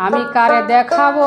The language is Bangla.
আমি কারে দেখাবো?